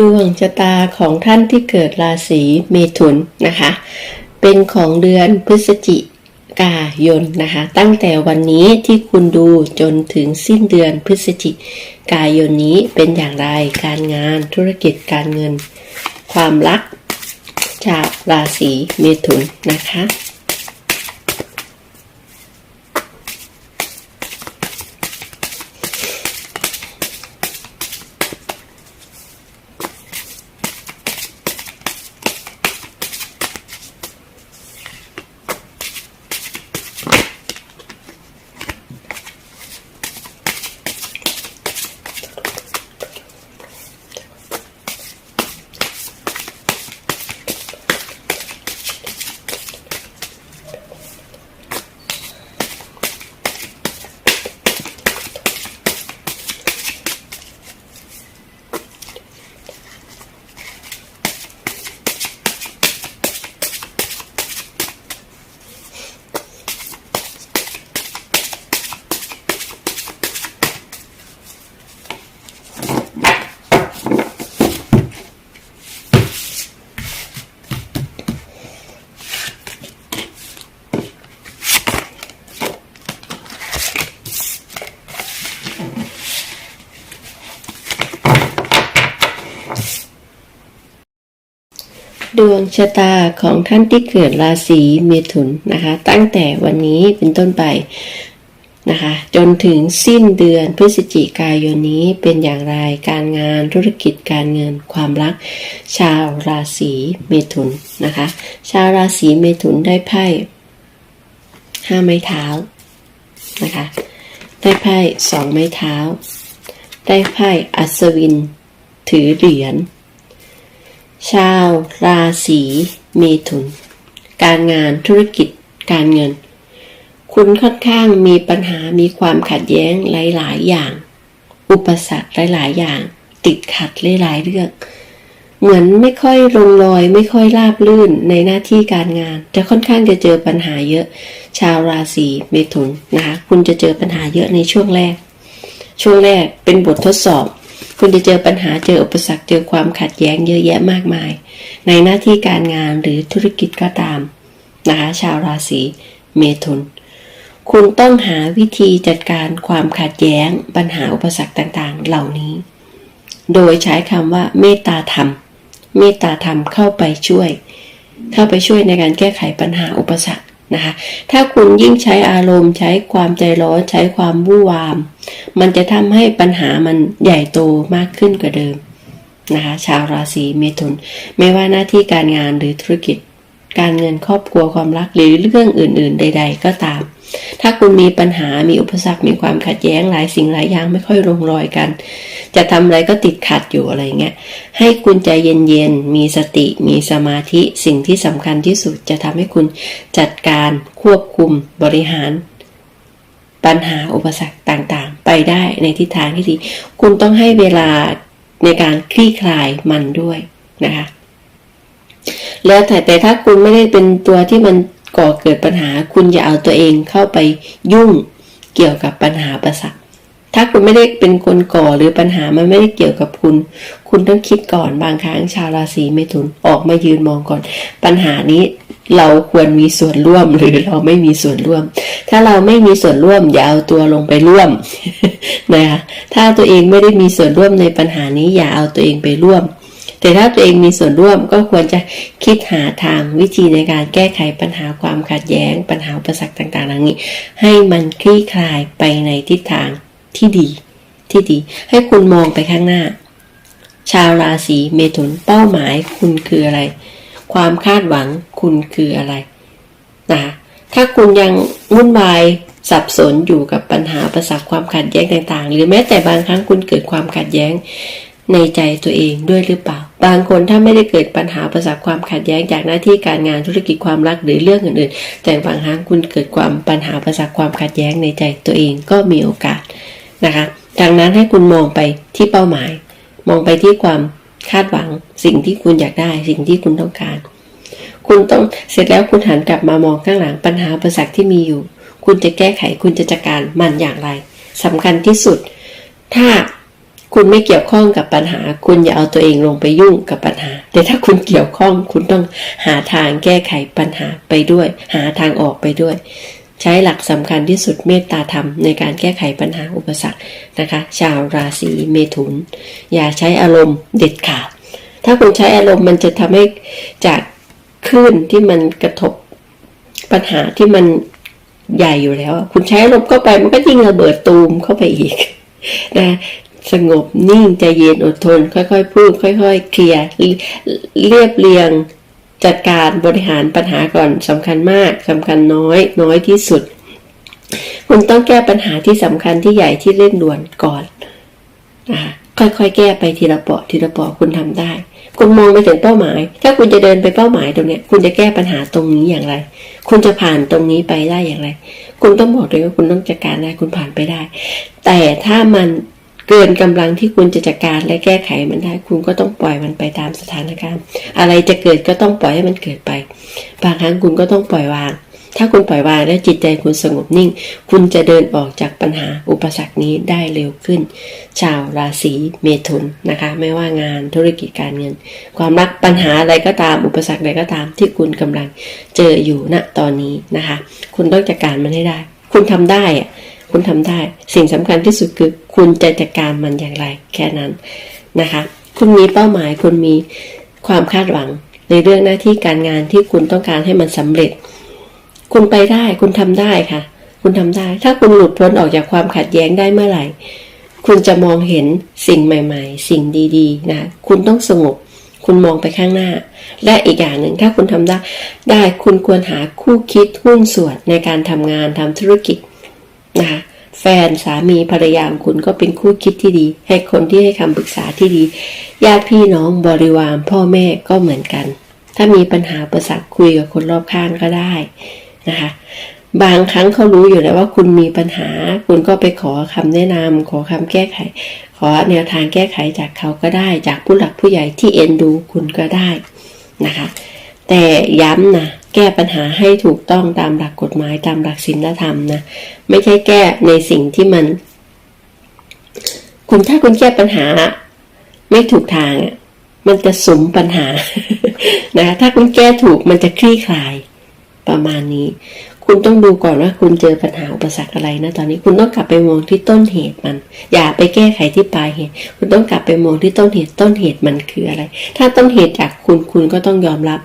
ดวงชะตาของท่านที่เกิดราศีเมถุนนะคะ เป็นของเดือนพฤศจิกายนนะคะ ตั้งแต่วันนี้ที่คุณดูจนถึงสิ้นเดือนพฤศจิกายนนี้เป็นอย่างไรการงานธุรกิจการเงิน ความรักชาวราศีเมถุนนะคะ ดวงชะตาของท่านที่เกิดราศีเมถุนนะคะ ตั้งแต่วันนี้เป็นต้นไปนะคะ จนถึงสิ้นเดือนพฤศจิกายนนี้เป็นอย่างไรการงานธุรกิจการเงินความรัก ชาวราศีเมถุนนะคะ ชาวราศีเมถุนได้ไพ่ห้าไม้เท้านะคะ ได้ไพ่สองไม้เท้า ได้ไพ่อัศวิน ถือเหรียญ ชาวราศีเมถุน การงานธุรกิจการเงิน คุณค่อนข้างมีปัญหามีความขัดแย้งหลาย ๆ อย่าง อุปสรรคหลาย ๆ อย่าง ติดขัดหลาย ๆ เรื่อง เหมือนไม่ค่อยลงรอยไม่ค่อยราบลื่นในหน้าที่การงาน จะค่อนข้างจะเจอปัญหาเยอะ ชาวราศีเมถุนนะคะคุณจะเจอปัญหาเยอะในช่วงแรก ช่วงแรกเป็นบททดสอบ คุณจะเจอปัญหาเจออุปสรรคเจอความขัดแย้งเยอะแยะมากมาย ในหน้าที่การงานหรือธุรกิจก็ตามนะคะชาวราศีเมถุน คุณต้องหาวิธีจัดการความขัดแย้งปัญหาอุปสรรคต่างๆ เหล่านี้ โดยใช้คำว่าเมตตาธรรม เมตตาธรรมเข้าไปช่วย เข้าไปช่วยในการแก้ไขปัญหาอุปสรรค นะคะถ้าคุณยิ่งใช้อารมณ์ ใช้ความใจร้อนใช้ความวู่วาม มันจะทำให้ปัญหามันใหญ่โตมากขึ้นกว่าเดิมนะคะชาวราศีเมถุน ไม่ว่าหน้าที่การงานหรือธุรกิจ การเงินครอบครัวความรักหรือเรื่องอื่น ๆ ใด ๆ ก็ตาม ถ้าคุณมีปัญหามีอุปสรรคมีความขัดแย้งหลายสิ่งหลายอย่างไม่ค่อยลงรอยกัน จะทำอะไรก็ติดขัดอยู่อะไรเงี้ยให้คุณใจเย็นๆมีสติ มีสมาธิสิ่งที่สำคัญที่สุดจะทำให้คุณจัดการควบคุมบริหารปัญหาอุปสรรคต่างๆ ไปได้ในทิศทางที่ดี คุณต้องให้เวลาในการคลี่คลายมันด้วยนะคะ แล้วแต่แต่ถ้าคุณไม่ได้เป็นตัวที่มันก่อเกิดปัญหา คุณอย่าเอาตัวเองเข้าไปยุ่งเกี่ยวกับปัญหาประสักถ้าคุณไม่ได้เป็นคนก่อหรือปัญหามันไม่ได้เกี่ยวกับคุณ คุณต้องคิดก่อนบางครั้งชาวราศีเมถุนออกมายืนมองก่อน ปัญหานี้เราควรมีส่วนร่วมหรือเราไม่มีส่วนร่วม ถ้าเราไม่มีส่วนร่วมอย่าเอาตัวลงไปร่วมนะคะถ้าตัวเองไม่ได้มีส่วนร่วมในปัญหานี้อย่าเอาตัวเองไปร่วม แต่ถ้าตัวเองมีส่วนร่วมก็ควรจะคิดหาทางวิธีในการแก้ไขปัญหาความขัดแย้ง ปัญหาอุปสรรคต่างๆเหล่านี้ ให้มันคลี่คลายไปในทิศทางที่ดีที่ดี ให้คุณมองไปข้างหน้า ชาวราศีเมถุนเป้าหมายคุณคืออะไร ความคาดหวังคุณคืออะไรนะคะถ้าคุณยังวุ่นวายสับสนอยู่กับปัญหาประสาความขัดแย้งต่างๆ หรือแม้แต่บางครั้งคุณเกิดความขัดแย้งในใจตัวเองด้วยหรือเปล่า บางคนถ้าไม่ได้เกิดปัญหาประสาความขัดแย้งจากหน้าที่การงานธุรกิจความรักหรือเรื่องอื่นๆ แต่บางครั้งคุณเกิดความปัญหาประสาความขัดแย้งในใจตัวเองก็มีโอกาสนะคะดังนั้นให้คุณมองไปที่เป้าหมาย มองไปที่ความคาดหวัง สิ่งที่คุณอยากได้ สิ่งที่คุณต้องการ คุณต้องเสร็จแล้วคุณหันกลับมามองข้างหลังปัญหาประสักที่มีอยู่ คุณจะแก้ไขคุณจะจัดการมันอย่างไรสำคัญที่สุด ถ้า คุคุณไม่เกี่ยวข้องกับปัญหา คุณอย่าเอาตัวเองลงไปยุ่งกับปัญหา แต่ถ้าคุณเกี่ยวข้องคุณต้องหาทางแก้ไขปัญหาไปด้วย หาทางออกไปด้วย ใช้หลักสำคัญที่สุดเมตตาธรรมในการแก้ไขปัญหาอุปสรรคนะคะ ชาวราศีเมถุน อย่าใช้อารมณ์เด็ดขาด ถ้าคุณใช้อารมณ์มันจะทำให้จากคลื่นที่มันกระทบปัญหาที่มันใหญ่อยู่แล้ว คุณใช้อารมณ์เข้าไปมันก็ยิ่งระเบิดตูมเข้าไปอีกนะ สงบนิ่งใจเย็นอดทน ค่อยๆ พูด ค่อย ๆ เคลียร์เรียบเรียง จัดการบริหารปัญหาก่อนสำคัญมากสำคัญน้อย น้อยที่สุด คุณต้องแก้ปัญหาที่สำคัญที่ใหญ่ที่เร่งด่วนก่อนนะคะค่อยๆ แก้ไปทีละเปาะทีละเปาะคุณทำได้ คุณมองไปถึงเป้าหมาย ถ้าคุณจะเดินไปเป้าหมายตรงเนี้ย คุณจะแก้ปัญหาตรงนี้อย่างไร คุณจะผ่านตรงนี้ไปได้อย่างไร คุณต้องบอกเลยว่าคุณต้องจัดการได้คุณผ่านไปได้ แต่ถ้ามัน เกินกำลังที่คุณจะจัดการและแก้ไขมันได้ คุณก็ต้องปล่อยมันไปตามสถานการณ์ อะไรจะเกิดก็ต้องปล่อยให้มันเกิดไป บางครั้งคุณก็ต้องปล่อยวาง ถ้าคุณปล่อยวางและจิตใจคุณสงบนิ่ง คุณจะเดินออกจากปัญหาอุปสรรคนี้ได้เร็วขึ้น ชาวราศีเมถุนนะคะ ไม่ว่างานธุรกิจการเงิน ความรักปัญหาอะไรก็ตามอุปสรรคใดก็ตามที่คุณกำลังเจออยู่ณตอนนี้นะคะ คุณต้องจัดการมันให้ได้ คุณทำได้อะ คุณทำได้ สิ่งสำคัญที่สุดคือคุณจะจัดการมันอย่างไร แค่นั้นนะคะ คุณมีเป้าหมาย คุณมีความคาดหวัง ในเรื่องหน้าที่การงานที่คุณต้องการให้มันสำเร็จ คุณไปได้ คุณทำได้ค่ะ คุณทำได้ ถ้าคุณหลุดพ้นออกจากความขัดแย้งได้เมื่อไหร่ คุณจะมองเห็นสิ่งใหม่ ๆ สิ่งดีๆ นะ คุณต้องสงบคุณมองไปข้างหน้า และอีกอย่างหนึ่งถ้าคุณทำได้ ได้คุณควรหาคู่คิดหุ้นส่วนในการทำงานทำธุรกิจ นะคะแฟนสามีภรรยาของคุณก็เป็นคู่คิดที่ดี ให้คนที่ให้คำปรึกษาที่ดีญาติพี่น้องบริวารพ่อแม่ก็เหมือนกัน ถ้ามีปัญหาประสักคุยกับคนรอบข้างก็ได้นะคะบางครั้งเขารู้อยู่แล้วว่าคุณมีปัญหา คุณก็ไปขอคำแนะนำขอคำแก้ไข ขอแนวทางแก้ไขจากเขาก็ได้ จากผู้หลักผู้ใหญ่ที่เอ็นดูคุณก็ได้นะคะ แต่ย้ำนะแก้ปัญหาให้ถูกต้องตามหลักกฎหมายตามหลักศีลธรรมนะไม่ใช่แก้ในสิ่งที่มัน คุณถ้าคุณแก้ปัญหา ไม่ถูกทางมันจะสมปัญหานะคะถ้าคุณแก้ถูกมันจะคลี่คลายประมาณนี้ คุณต้องดูก่อนว่าคุณเจอปัญหาอุปสรรคอะไรนะตอนนี้คุณต้องกลับไปมองที่ต้นเหตุมัน อย่าไปแก้ไขที่ปลายเหตุ คุณต้องกลับไปมองที่ต้นเหตุต้นเหตุมันคืออะไร ถ้าต้นเหตุจากคุณคุณก็ต้องยอมรับ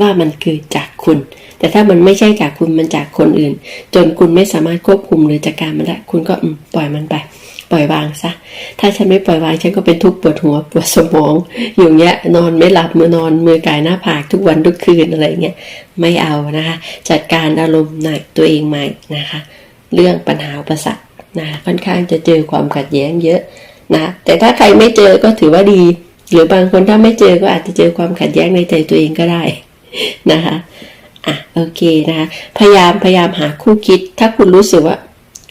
ว่ามันเกิดจากคุณ แต่ถ้ามันไม่ใช่จากคุณมันจากคนอื่น จนคุณไม่สามารถควบคุมหรือจัดการมันได้คุณก็ปล่อยมันไป ปล่อยวางซะถ้าฉันไม่ปล่อยวางฉันก็เป็นทุกข์ปวดหัวปวดสมองอยู่เงี้ยนอนไม่หลับมือนอนมือกายหน้าผากทุกวันทุกคืนอะไรเงี้ยไม่เอานะคะ จัดการอารมณ์หนักตัวเองใหม่นะคะ เรื่องปัญหาอุปสรรคนะค่อนข้างจะเจอความขัดแย้งเยอะนะแต่ถ้าใครไม่เจอก็ถือว่าดี หรือบางคนถ้าไม่เจอก็อาจจะเจอความขัดแย้งในใจตัวเองก็ได้ นะคะอะโอเคนะคะ พยายามพยายามหาคู่คิด ถ้าคุณรู้สึกว่า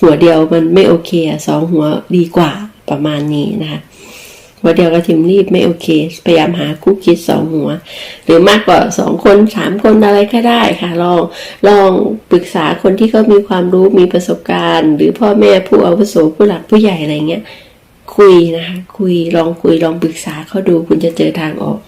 หัวเดียวมันไม่โอเคสองหัวดีกว่าประมาณนี้นะคะหัวเดียวกับทิมรีบไม่โอเค พยายามหาคู่คิดสองหัว หรือมากกว่าสองคนสามคนอะไรก็ได้ค่ะ ลองลองปรึกษาคนที่เขามีความรู้มีประสบการณ์ หรือพ่อแม่ผู้อาวุโสผู้หลักผู้ใหญ่อะไรเงี้ยคุยนะคะคุยลองคุยลองปรึกษาเขาดูคุณจะเจอทางออก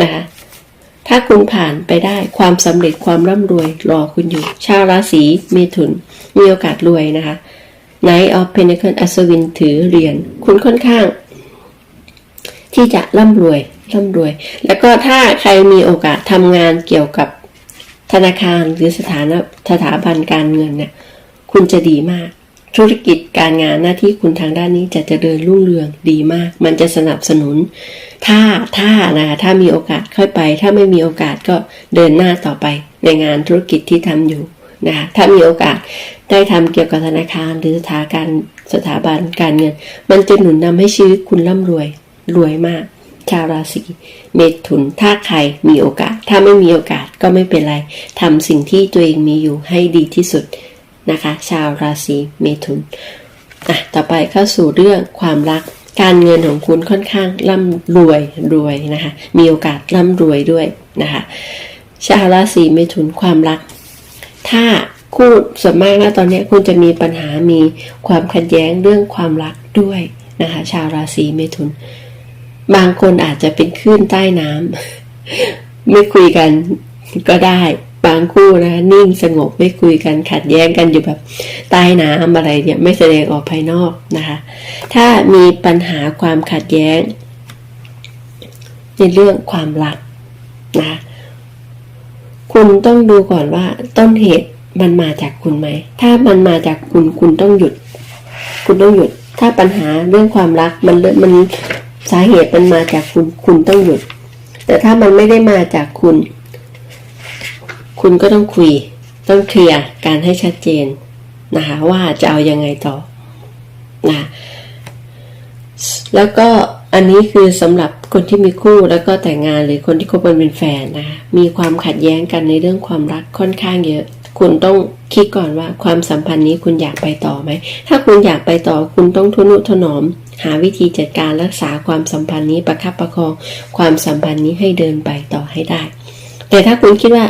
นะคะ ถ้าคุณผ่านไปได้ความสำเร็จความร่ำรวยรอคุณอยู่ ชาวราศีเมถุน มีโอกาสรวยนะคะ Knight of Pentacles อัศวินถือเหรียญคุณค่อนข้าง ที่จะร่ำรวยร่ำรวย แล้วก็ถ้าใครมีโอกาสทำงานเกี่ยวกับธนาคารหรือสถานะสถาบันการเงินเนี่ยคุณจะดีมาก ธุรกิจการงานหน้าที่คุณทางด้านนี้จะเจริญรุ่งเรืองดีมาก มันจะสนับสนุน ถ้าถ้านะคะถ้ามีโอกาสค่อยไป ถ้าไม่มีโอกาสก็เดินหน้าต่อไปในงานธุรกิจที่ทำอยู่นะคะถ้ามีโอกาสได้ทำเกี่ยวกับธนาคาร หรือสถาการสถาบันการเงิน มันจะหนุนนำให้ชีวิตคุณร่ำรวยรวยมาก ชาวราศีเมถุนถ้าใครมีโอกาส ถ้าไม่มีโอกาสก็ไม่เป็นไรทำสิ่งที่ตัวเองมีอยู่ให้ดีที่สุด นะคะ ชาวราศีเมถุนอะต่อไปเข้าสู่เรื่องความรักการเงินของคุณค่อนข้างร่ำรวยรวยนะคะ มีโอกาสร่ำรวยด้วยนะคะ ชาวราศีเมถุนความรัก ถ้าคู่ส่วนมากนะตอนนี้คุณจะมีปัญหามีความขัดแย้งเรื่องความรักด้วยนะคะ ชาวราศีเมถุน บางคนอาจจะเป็นคลื่นใต้น้ำไม่คุยกันก็ได้ บางคู่นะนิ่งสงบไม่คุยกันขัดแย้งกันอยู่แบบใต้น้ำอะไรเนี่ยไม่แสดงออกภายนอกนะคะ ถ้ามีปัญหาความขัดแย้ง ในเรื่องความรักนะคุณต้องดูก่อนว่าต้นเหตุมันมาจากคุณไหม ถ้ามันมาจากคุณคุณต้องหยุด คุณต้องหยุด ถ้าปัญหาเรื่องความรักมันเริ่มมันสาเหตุมันมาจากคุณคุณต้องหยุด แต่ถ้ามันไม่ได้มาจากคุณ คุณก็ต้องคุย ต้องเคลียร์การให้ชัดเจนนะคะว่าจะเอายังไงต่อนะแล้วก็อันนี้คือสำหรับคนที่มีคู่แล้วก็แต่งงานหรือคนที่คบกันเป็นแฟนนะคะมีความขัดแย้งกันในเรื่องความรักค่อนข้างเยอะ คุณต้องคิดก่อนว่าความสัมพันธ์นี้คุณอยากไปต่อไหม ถ้าคุณอยากไปต่อคุณต้องทุนุถนอม หาวิธีจัดการรักษาความสัมพันธ์นี้ประคับประคอง ความสัมพันธ์นี้ให้เดินไปต่อให้ได้ แต่ถ้าคุณคิดว่า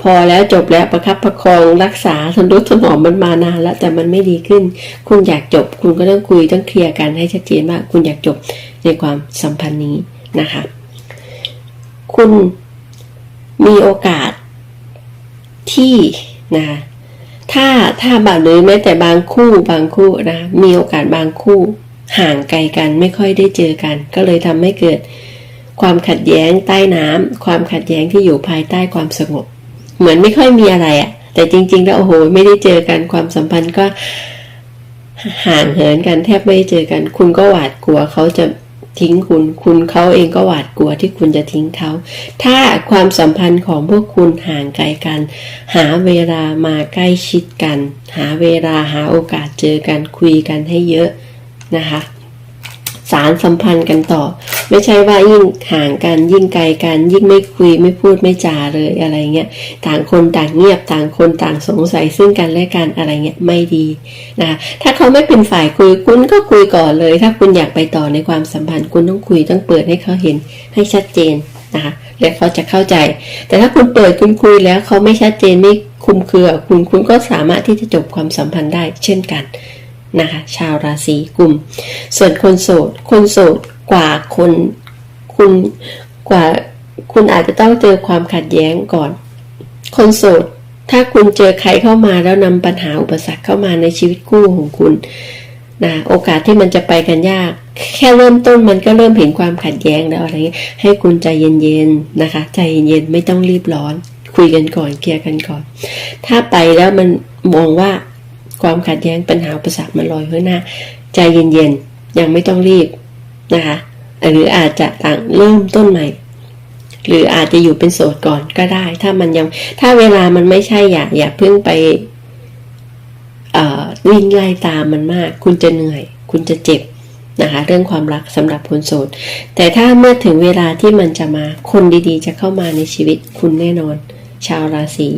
พอแล้วจบแล้วประคับประคองรักษาทนุถนอมมันมานานแล้วแต่มันไม่ดีขึ้น คุณอยากจบ คุณก็ต้องคุยต้องเคลียร์กันให้ชัดเจนว่าคุณอยากจบในความสัมพันธ์นี้นะคะ คุณมีโอกาสที่นะคะถ้าถ้าบางหรือแม้แต่บางคู่บางคู่นะมีโอกาสบางคู่ห่างไกลกันไม่ค่อยได้เจอกัน ก็เลยทำให้เกิดความขัดแย้งใต้น้ำความขัดแย้งที่อยู่ภายใต้ความสงบ เหมือนไม่ค่อยมีอะไรอะ่ะแต่จริง ๆ แล้วโอ้โห ไม่ได้เจอกันความสัมพันธ์ก็ห่างเหินกันแทบไม่ได้เจอกัน คุณก็หวาดกลัวเขาจะทิ้งคุณ คุณเขาเองก็หวาดกลัวที่คุณจะทิ้งเขา ถ้าความสัมพันธ์ของพวกคุณห่างไกลกัน หาเวลามาใกล้ชิดกัน หาเวลาหาโอกาสเจอกันคุยกันให้เยอะนะคะ สารสัมพันธ์กันต่อ ไม่ใช่ว่ายิ่งห่างกันยิ่งไกลกัน ยิ่งไม่คุยไม่พูดไม่จาเลยอะไรเงี้ยต่างคนต่างเงียบต่างคนต่างสงสัยซึ่งกันและกันอะไรเงี้ยไม่ดีนะคะถ้าเขาไม่เป็นฝ่ายคุยคุณก็คุยก่อนเลย ถ้าคุณอยากไปต่อในความสัมพันธ์คุณต้องคุยต้องเปิดให้เขาเห็นให้ชัดเจนนะคะและเขาจะเข้าใจ แต่ถ้าคุณเปิดคุณคุยแล้วเขาไม่ชัดเจนไม่คุมเครือคุณคุณก็สามารถที่จะจบความสัมพันธ์ได้เช่นกัน นะคะ ชาวราศีกุม ส่วนคนโสด คนโสดกว่าคนคุณกว่าคุณอาจจะต้องเจอความขัดแย้งก่อน คนโสด ถ้าคุณเจอใครเข้ามาแล้วนำปัญหาอุปสรรคเข้ามาในชีวิตคู่ของคุณนะโอกาสที่มันจะไปกันยาก แค่เริ่มต้นมันก็เริ่มเห็นความขัดแย้งแล้วอะไรเงี้ยให้คุณใจเย็นๆนะคะ ใจเย็นๆไม่ต้องรีบร้อน คุยกันก่อนเคลียร์กันก่อน ถ้าไปแล้วมันมองว่า ความขัดแย้งปัญหาอุปสรรคมันลอยข้างหน้า ใจเย็นๆ ยังไม่ต้องรีบนะคะ หรืออาจจะต่างเริ่มต้นใหม่ หรืออาจจะอยู่เป็นโสดก่อนก็ได้ ถ้ามันยัง ถ้าเวลามันไม่ใช่อย่าอย่าเพิ่งไปวิ่งไล่ตามมันมาก คุณจะเหนื่อย คุณจะเจ็บนะคะเรื่องความรักสำหรับคนโสด แต่ถ้าเมื่อถึงเวลาที่มันจะมาคนดีๆ จะเข้ามาในชีวิตคุณแน่นอน ชาวราศี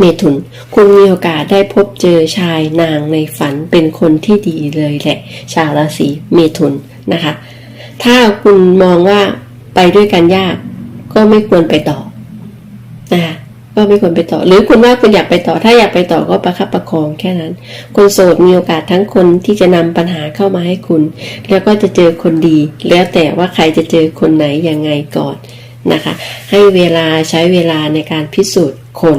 เมถุน คุณมีโอกาสได้พบเจอชายนางในฝันเป็นคนที่ดีเลยแหละ ชาวราศีเมถุนนะคะ ถ้าคุณมองว่าไปด้วยกันยาก ก็ไม่ควรไปต่อนะคะก็ไม่ควรไปต่อ หรือคุณว่าคุณอยากไปต่อ ถ้าอยากไปต่อก็ประคับประคองแค่นั้น คนโสดมีโอกาสทั้งคนที่จะนำปัญหาเข้ามาให้คุณ แล้วก็จะเจอคนดี แล้วแต่ว่าใครจะเจอคนไหนยังไงก่อนนะคะ ให้เวลาใช้เวลาในการพิสูจน์คน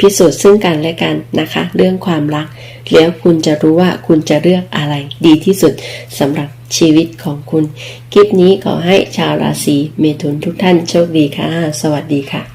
พิสูจน์ซึ่งกันและกันนะคะ เรื่องความรัก แล้วคุณจะรู้ว่าคุณจะเลือกอะไรดีที่สุดสำหรับชีวิตของคุณ คลิปนี้ขอให้ชาวราศีเมถุนทุกท่านโชคดีค่ะ สวัสดีค่ะ